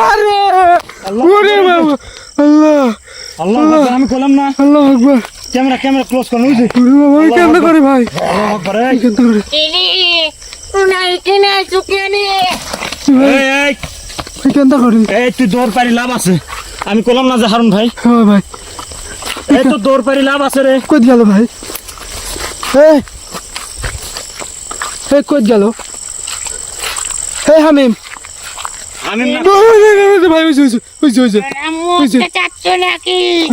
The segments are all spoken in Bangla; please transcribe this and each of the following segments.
মারে ওরে বাবা আল্লাহ! আল্লাহ আকবার, আমি করলাম না। আল্লাহ আকবার! ক্যামেরা ক্যামেরা ক্লোজ করুন বুঝলি ওরে বাবা আমি কেন করি ভাই? আল্লাহ আকবার, এই, কেন করি এই, এই, কেন করি? এই তুই দৌড় পারি লাভ আছে। আমি করলাম না যে হারুন ভাই। হ্যাঁ ভাই। এই তো দৌড় পারি লাভ আছে রে। কই গেল ভাই? এই এই কই গেল? এই হামিম না- ভাই ওই যে, ওই যে, ওই যে, ওই যে,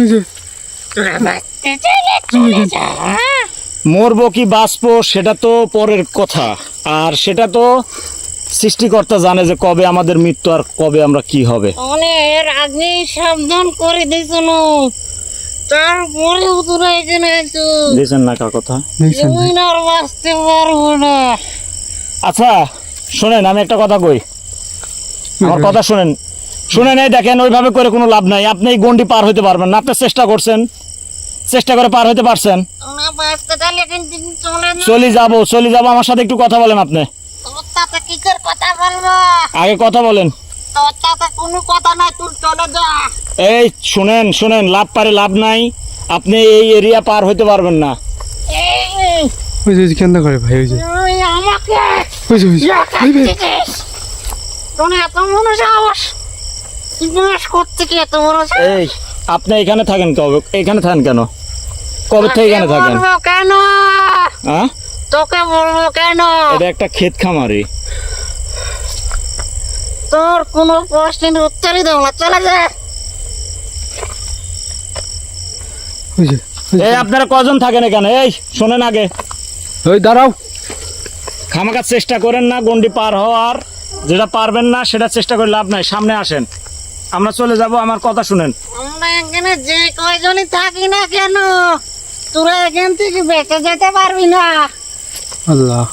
যে, মরবো কি বাঁচবো সেটা তো পরের কথা। আর সেটা তো সৃষ্টিকর্তা জানে যে কবে আমাদের মৃত্যু আর কবে আমরা কি হবে। আগে সাবধান করে দিয়েছিল তারপরে উতরে এখানে আছো। দিয়েছেন না কার কথা? তুমি আর বাঁচতে পারব না। আচ্ছা শোনেন আমি একটা কথা কই। আমার কথা শোনেন। শুনেন এই দেখেন ওইভাবে করে কোনো লাভ নাই। আপনি এই গন্ডি পার হতে পারবেন না। আপনি চেষ্টা করছেন। চেষ্টা করে পার হতে পারছেন। চলে যাব চলে যাব। আমার সাথে একটু কথা বলেন আপনি। আগে কথা বলেন। তোর তাতে কোনো কথা নাই তুই চলে যা। এই শুনেন শুনেন। লাভ পারে লাভ নাই। আপনি এই এরিয়া পার হতে পারবেন না। ওই যে, কেন করে ভাই ওই যে? আমাকে তোর এত সাহস? করতে কি এত বড় এই আপনি এখানে থাকেন কবে? এখানে থাকেন কেন? কবে থেকে এখানে থাকেন? কেন? হ্যাঁ তোকে বলব কেন? এটা একটা ক্ষেত খামারি। তোর কোনো প্রশ্নের উত্তরই দেবো না চলে যে। এই আপনারা কজন থাকেন এখানে? এই শোনেন আগে। ওই দাঁড়াও। খামাকার চেষ্টা করেন না গন্ডি পার হওয়ার। যেটা পারবেন না সেটা চেষ্টা করে লাভ নাই। সামনে আসেন। আমরা চলে যাব আমার কথা শুনেন। আমরা এখানে যে কয়জনই থাকি না কেন তোরা এখান থেকে বেঁচে যেতে পারবি না। আল্লাহ।